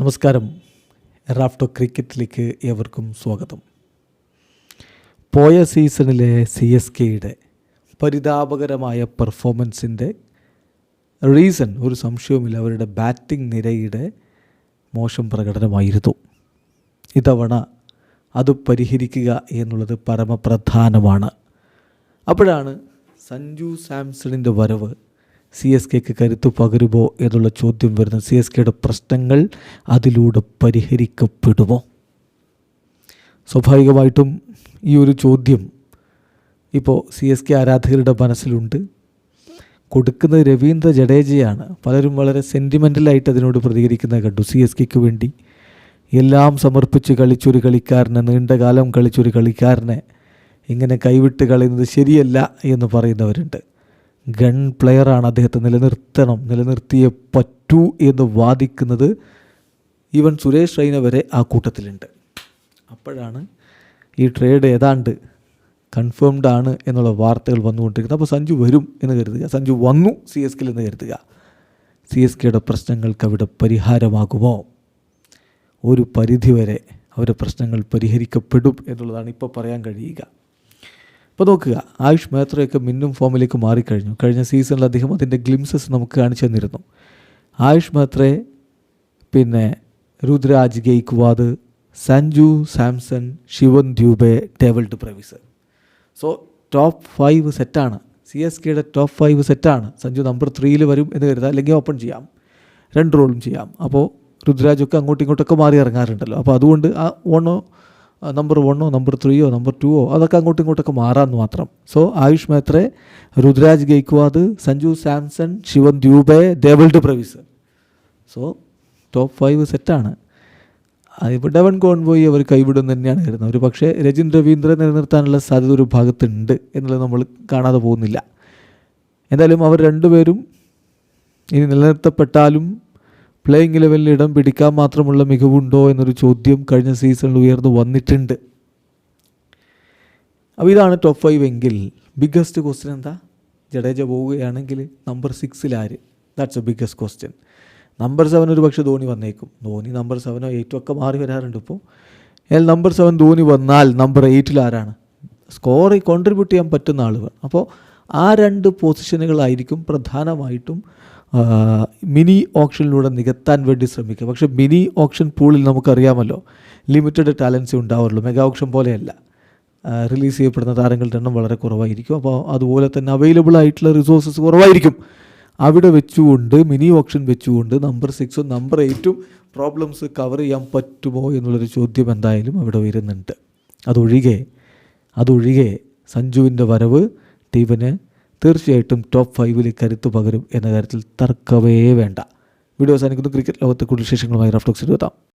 നമസ്കാരം. റാഫ്റ്റോ ക്രിക്കറ്റിലേക്ക് ഏവർക്കും സ്വാഗതം. പോയ സീസണിലെ സി എസ് കെയുടെ പരിതാപകരമായ പെർഫോമൻസിന്റെ റീസൺ ഒരു സംശയവുമില്ല. അവരുടെ ബാറ്റിംഗ് നിരയുടെ മോശം പ്രകടനമായിരുന്നു. ഇതവണ അത് പരിഹരിക്കുക എന്നുള്ളത് പരമപ്രധാനമാണ്. അപ്പോഴാണ് സഞ്ജു സാംസണിന്റെ വരവ് സി എസ് കെക്ക് കരുത്തു പകരുമോ എന്നുള്ള ചോദ്യം വരുന്നത് സി എസ് കെയുടെ പ്രശ്നങ്ങൾ അതിലൂടെ പരിഹരിക്കപ്പെടുമോ? സ്വാഭാവികമായിട്ടും ഈ ഒരു ചോദ്യം ഇപ്പോൾ സി എസ് കെ ആരാധകരുടെ മനസ്സിലുണ്ട്. കൊടുക്കുന്നത് രവീന്ദ്ര ജഡേജയാണ്. പലരും വളരെ സെന്റിമെന്റലായിട്ട് അതിനോട് പ്രതികരിക്കുന്നത് കണ്ടു സി എസ് കെക്ക് വേണ്ടി. എല്ലാം സമർപ്പിച്ച് കളിച്ചൊരു കളിക്കാരനെ നീണ്ടകാലം കളിച്ചൊരു കളിക്കാരനെ ഇങ്ങനെ കൈവിട്ട് കളയുന്നത് ശരിയല്ല എന്ന് പറയുന്നവരുണ്ട്. ഗൺ പ്ലെയറാണ് അദ്ദേഹത്തെ നിലനിർത്തണം നിലനിർത്തിയേ പറ്റൂ എന്ന് വാദിക്കുന്നത് ഈവൻ സുരേഷ് റൈന വരെ ആ കൂട്ടത്തിലുണ്ട്. അപ്പോഴാണ് ഈ ട്രേഡ് ഏതാണ്ട് കൺഫേംഡ് ആണ് എന്നുള്ള വാർത്തകൾ വന്നുകൊണ്ടിരിക്കുന്നത്. അപ്പോൾ സഞ്ജു വരും എന്ന് കരുതുക. സഞ്ജു വന്നു സി എസ് കെയിൽ എന്ന് കരുതുക. സി എസ് കെയുടെ പ്രശ്നങ്ങൾക്ക് അവിടെ പരിഹാരമാകുമോ? ഒരു പരിധിവരെ അവരുടെ പ്രശ്നങ്ങൾ പരിഹരിക്കപ്പെടും എന്നുള്ളതാണ് ഇപ്പോൾ പറയാൻ കഴിയുക. ഇപ്പോൾ നോക്കുക ആയുഷ് മേത്രയൊക്കെ മിന്നും ഫോമിലേക്ക് മാറിക്കഴിഞ്ഞു. കഴിഞ്ഞ സീസണിൽ അദ്ദേഹം അതിന്റെ ഗ്ലിംസസ് നമുക്ക് കാണിച്ചു തന്നിരുന്നു. ആയുഷ് മേത്രയെ പിന്നെ Ruturaj Gaikwad Sanju Samson Shivam Dube Dewald Brevis so top five സെറ്റാണ്. സി എസ് കെയുടെ ടോപ്പ് ഫൈവ് സെറ്റാണ്. സഞ്ജു നമ്പർ ത്രീയിൽ വരും എന്ന് കരുതാം അല്ലെങ്കിൽ ഓപ്പൺ ചെയ്യാം. രണ്ട് റോളും ചെയ്യാം. അപ്പോൾ രുദ്രാജൊക്കെ അങ്ങോട്ടും ഇങ്ങോട്ടൊക്കെ മാറി ഇറങ്ങാറുണ്ടല്ലോ. അപ്പോൾ അതുകൊണ്ട് ആ വണ്ണോ നമ്പർ വണ്ണോ നമ്പർ ത്രീയോ നമ്പർ ടുവോ അതൊക്കെ അങ്ങോട്ടും ഇങ്ങോട്ടൊക്കെ മാറാമെന്ന് മാത്രം. So Ayush Mhatre Ruturaj Gaikwad Sanju Samson Shivam Dube Dewald Brevis so top five സെറ്റാണ് ഡെവൻ കോൺവോയി അവർ കൈവിടും തന്നെയാണ് കരുതുന്നത് ഒരു പക്ഷേ രജിൻ രവീന്ദ്രൻ നിലനിർത്താനുള്ള സാധ്യത ഒരു ഭാഗത്തുണ്ട് എന്നുള്ളത് നമ്മൾ കാണാതെ പോകുന്നില്ല. എന്തായാലും അവർ രണ്ടുപേരും ഇനി നിലനിർത്തപ്പെട്ടാലും പ്ലേയിങ് ലെവലിൽ ഇടം പിടിക്കാൻ മാത്രമുള്ള മികവുണ്ടോ എന്നൊരു ചോദ്യം കഴിഞ്ഞ സീസണിൽ ഉയർന്നു വന്നിട്ടുണ്ട്. അപ്പോൾ ഇതാണ് ടോപ്പ് ഫൈവ് എങ്കിൽ ബിഗ്ഗസ്റ്റ് ക്വസ്റ്റ്യൻ എന്താ? ജഡേജ പോവുകയാണെങ്കിൽ നമ്പർ സിക്സിൽ ആര്? That's a biggest question number seven ഒരു പക്ഷേ ധോണി വന്നേക്കും. ധോണി നമ്പർ സെവനോ എയ്റ്റോ ഒക്കെ മാറി വരാറുണ്ട് ഇപ്പോൾ എന്നാൽ നമ്പർ സെവൻ ധോണി വന്നാൽ നമ്പർ എയ്റ്റിൽ ആരാണ്? സ്കോർ കോൺട്രിബ്യൂട്ട് ചെയ്യാൻ പറ്റുന്ന ആളുകൾ. അപ്പോൾ ആ രണ്ട് പൊസിഷനുകളായിരിക്കും പ്രധാനമായിട്ടും മിനി ഓപ്ഷനിലൂടെ നികത്താൻ വേണ്ടി ശ്രമിക്കുക. പക്ഷേ മിനി ഓപ്ഷൻ പൂളിൽ നമുക്കറിയാമല്ലോ ലിമിറ്റഡ് ടാലൻസേ ഉണ്ടാവുള്ളൂ മെഗാ ഓപ്ഷൻ പോലെയല്ല. റിലീസ് ചെയ്യപ്പെടുന്ന താരങ്ങളുടെ എണ്ണം വളരെ കുറവായിരിക്കും. അപ്പോൾ അതുപോലെ തന്നെ അവൈലബിൾ ആയിട്ടുള്ള റിസോഴ്സസ് കുറവായിരിക്കും. അവിടെ വെച്ചുകൊണ്ട് മിനി ഓപ്ഷൻ വെച്ചുകൊണ്ട് നമ്പർ സിക്സും നമ്പർ എയ്റ്റും പ്രോബ്ലംസ് കവർ ചെയ്യാൻ പറ്റുമോ എന്നുള്ളൊരു ചോദ്യം എന്തായാലും അവിടെ വരുന്നുണ്ട്. അതൊഴികെ അതൊഴികെ സഞ്ജുവിന്റെ വരവ് ടീമിന് തീർച്ചയായിട്ടും ടോപ്പ് ഫൈവിൽ കരുത്തു പകരും എന്ന കാര്യത്തിൽ തർക്കവേ വേണ്ട. വീഡിയോ അവസാനിക്കുന്നു. ക്രിക്കറ്റ് ലോകത്തെ കൂടുതൽ വിശേഷങ്ങളുമായി റഫ്ലോക്സ് എത്താം.